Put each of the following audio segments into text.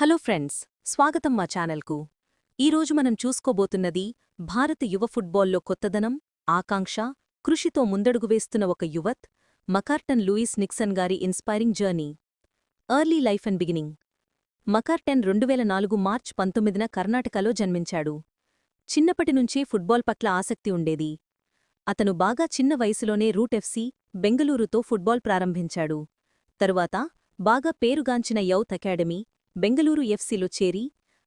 Hello friends స్వాగతం మా ఛానల్కు. ఈరోజు మనం చూసుకోబోతున్నది భారత యువ ఫుట్బాల్లో కొత్తదనం ఆకాంక్ష కృషితో ముందడుగు వేస్తున్న ఒక యువత్ మకార్టన్ లూయిస్ నిక్సన్ గారి inspiring journey. Early life and beginning. Macarton రెండు వేల నాలుగు మార్చ్ పంతొమ్మిదిన కర్ణాటకలో జన్మించాడు. చిన్నప్పటినుంచే ఫుట్బాల్ పట్ల ఆసక్తి ఉండేది. అతను బాగా చిన్న వయసులోనే రూట్ బెంగళూరుతో ఫుట్బాల్ ప్రారంభించాడు. తరువాత బాగా పేరుగాంచిన యౌత్ అకాడమీ బెంగళూరు ఎఫ్సిలో చేరి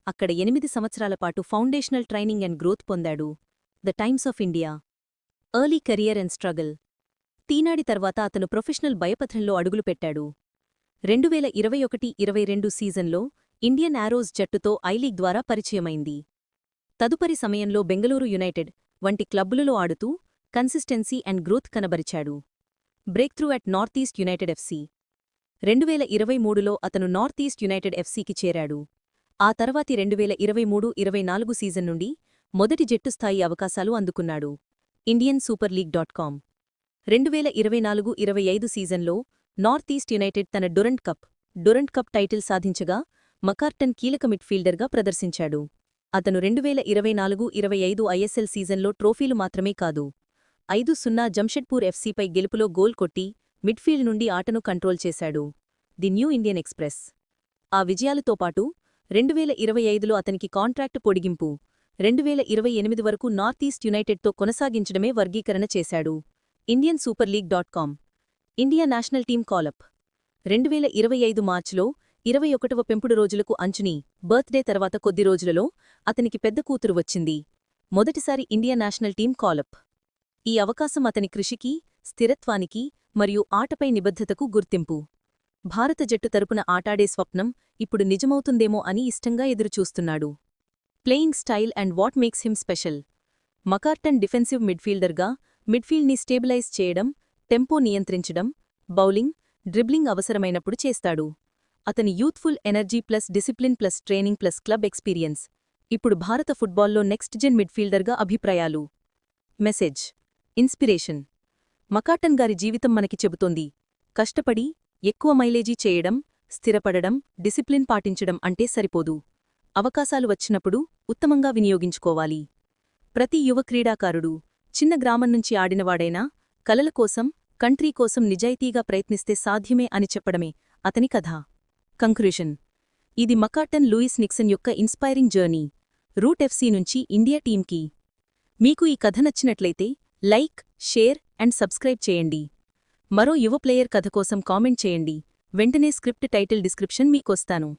అక్కడ ఎనిమిది సంవత్సరాల పాటు ఫౌండేషనల్ ట్రైనింగ్ అండ్ గ్రోత్ పొందాడు. The Times of India. Early career and struggle. తీనాడి తర్వాత అతను ప్రొఫెషనల్ భయపథంలో అడుగులు పెట్టాడు. రెండువేల ఇరవై ఒకటి ఇరవై రెండు సీజన్లో ఇండియన్ ఆరోస్ జట్టుతో ఐలీగ్ ద్వారా పరిచయమైంది. తదుపరి సమయంలో బెంగళూరు యునైటెడ్ వంటి క్లబ్బులలో ఆడుతూ consistency and growth కనబరిచాడు. Breakthrough at North East United FC. రెండువేల ఇరవై మూడులో అతను నార్త్ ఈస్ట్ యునైటెడ్ ఎఫ్సీకి చేరాడు. ఆ తర్వాతి రెండువేల ఇరవై మూడు ఇరవై నాలుగు సీజన్ నుండి మొదటి జట్టు స్థాయి అవకాశాలు అందుకున్నాడు. Indian Super League dot com. రెండువేల ఇరవై నాలుగు ఇరవై ఐదు సీజన్లో నార్త్ ఈస్ట్ యునైటెడ్ తన Durand Cup Durand Cup title సాధించగా మకార్టన్ కీలక మిడ్ఫీల్డర్గా ప్రదర్శించాడు. అతను రెండువేల ఇరవై నాలుగు ఇరవై ఐదు ఐఎస్ఎల్ సీజన్లో ట్రోఫీలు మాత్రమే కాదు ఐదు సున్నా జంషెడ్పూర్ ఎఫ్సీపై గెలుపులో గోల్ కొట్టి మిడ్ఫీల్డ్ నుండి ఆటను కంట్రోల్ చేశాడు. The New Indian Express. ఆ విజయాలతో పాటు రెండువేల ఇరవై ఐదులో అతనికి కాంట్రాక్టు పొడిగింపు రెండువేల ఇరవై ఎనిమిది వరకు నార్త్ ఈస్ట్ యునైటెడ్తో కొనసాగించడమే వర్గీకరణ చేశాడు. Indian Super League dot com. India national team call up రెండువేల ఇరవై ఐదు మార్చిలో ఇరవై ఒకటవ పెంపుడు రోజులకు అంచుని బర్త్డే తర్వాత కొద్ది రోజులలో అతనికి పెద్ద కూతురు వచ్చింది. మొదటిసారి ఇండియా నేషనల్ టీం కాలప్ ఈ అవకాశం అతని కృషికి స్థిరత్వానికి మరియు ఆటపై నిబద్ధతకు గుర్తింపు. భారత జట్టు తరపున ఆటాడే స్వప్నం ఇప్పుడు నిజమవుతుందేమో అని ఇష్టంగా ఎదురుచూస్తున్నాడు. Playing style and what makes him special. Macarton defensive మిడ్ఫీల్డర్గా మిడ్ఫీల్డ్ని స్టేబిలైజ్ చేయడం టెంపో నియంత్రించడం బౌలింగ్ డ్రిబ్లింగ్ అవసరమైనప్పుడు చేస్తాడు. అతని youthful energy plus discipline plus training plus club experience. ఇప్పుడు భారత ఫుట్బాల్లో నెక్స్ట్ జెన్ మిడ్ఫీల్డర్గా అభిప్రాయాలు. మెసేజ్. ఇన్స్పిరేషన్. మకాటన్ గారి జీవితం మనకి చెబుతోంది. కష్టపడి ఎక్కువ మైలేజీ చేయడం స్థిరపడడం డిసిప్లిన్ పాటించడం అంటే సరిపోదు. అవకాశాలు వచ్చినప్పుడు ఉత్తమంగా వినియోగించుకోవాలి. ప్రతి యువ క్రీడాకారుడు చిన్న గ్రామం నుంచి ఆడినవాడైనా కలల కోసం కంట్రీ కోసం నిజాయితీగా ప్రయత్నిస్తే సాధ్యమే అని చెప్పడమే అతని కథ. కంక్లూషన్. ఇది మకాటన్ లూయిస్ నిక్సన్ యొక్క ఇన్స్పైరింగ్ జర్నీ. రూట్ ఎఫ్సీ నుంచి ఇండియా టీంకి మీకు ఈ కథ నచ్చినట్లయితే లైక్ షేర్ అండ్ సబ్స్క్రైబ్ చేయండి. మరో యువ ప్లేయర్ కథ కోసం కామెంట్ చేయండి. వెంటనే స్క్రిప్ట్ టైటిల్ డిస్క్రిప్షన్ మీకొస్తాను.